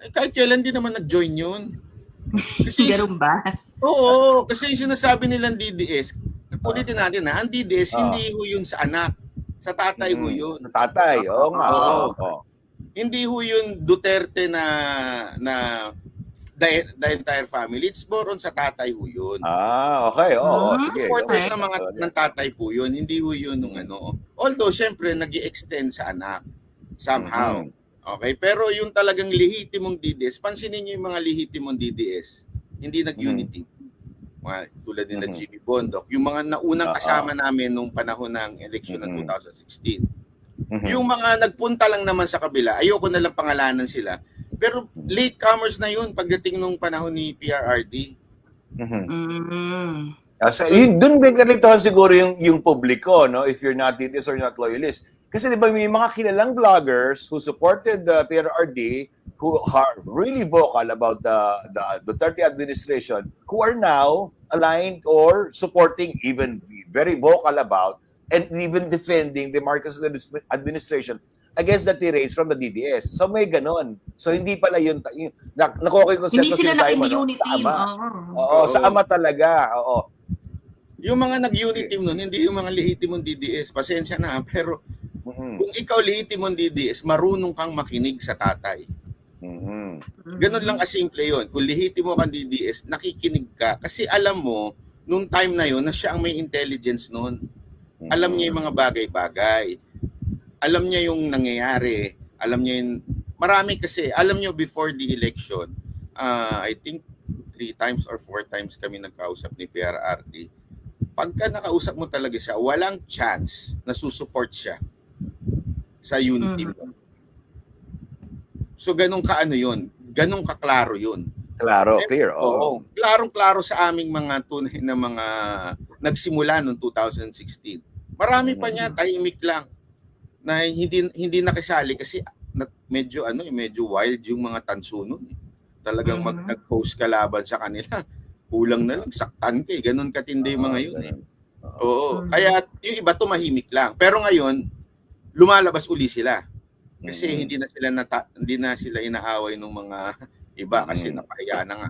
Eh, kahit kailan din naman nag-join yun. Kasi, Ganun ba? oo, kasi yung sinasabi nilang DDS, ulitin natin ha, ang DDS, Ah. hindi ho yun sa anak. Sa tatay ho Mm, yun. Sa tatay, oo nga. Oo. oo, oo. Hindi ho yun Duterte na na the, the entire family. It's more on sa tatay ho yun. Ah, okay. Oo, Ah, sige. Supporters okay. ng mga ng tatay po yun. Hindi ho yun nung ano. Although, syempre, nag extend sa anak. Somehow. Mhm. Okay? Pero yung talagang lehitimong DDS, pansinin niyo yung mga lehitimong DDS. Hindi nag-unity. Mga, tulad nila Mhm. Jimmy Bondok. Yung mga naunang Ah, kasama namin nung panahon ng election ng Mhm. 2016. Mhm. Yung mga nagpunta lang naman sa kabila, ayoko na lang pangalanan sila. Pero latecomers na yun pagdating nung panahon ni PRRD. Mhm. Mm. Ah, so, yun, dun may kalituhan siguro yung, yung publiko, no? If you're not DDS or not loyalist. Kasi di ba may mga kilalang vloggers who supported the PRRD who are really vocal about the, the Duterte administration who are now aligned or supporting even very vocal about and even defending the Marcos administration against the tirades from the DDS. So may ganon. So hindi pala yun, yun na, nakuha ko yung Hindi konsepto sila si Simon, naging no? unity Sa team. ama. Oo. Oo, sa ama talaga. Oo. Yung mga nag-unity team nun, hindi yung mga lehitimong DDS. Pasensya na, pero Mhm. kung ikaw lehitimong DDS, marunong kang makinig sa tatay. Mhm. Ganun lang kasimple yun. Kung lehitimo kang DDS, nakikinig ka. Kasi alam mo, nung time na yun, na siya ang may intelligence noon. Alam niya yung mga bagay-bagay. Alam niya yung nangyayari. Alam niya yung... Marami kasi, alam niyo before the election, ah, I think three times or four times kami nagkausap ni PRRD. Pagka nakausap mo talaga siya, walang chance na susupport siya sa unity mo. So ganun ka ano yun, ganun kaklaro yun. Klaro, clear. Oo. Oo, klarong-klaro sa aming mga tunay na mga nagsimula noong 2016. Marami pa niya tahimik lang na hindi hindi nakisali kasi na, medyo ano, eh, medyo wild yung mga tanso nun. eh. Talagang mag Mhm. nag-post ka laban sa kanila. Kulang na lang saktan ka eh. Ganun katindi yung mga yun eh. Oo. Mhm. Kaya yung iba tumahimik lang. Pero ngayon lumalabas uli sila. Kasi Mhm. hindi na sila nata- hindi na sila inaaway ng mga iba kasi Mhm. napahiya na nga.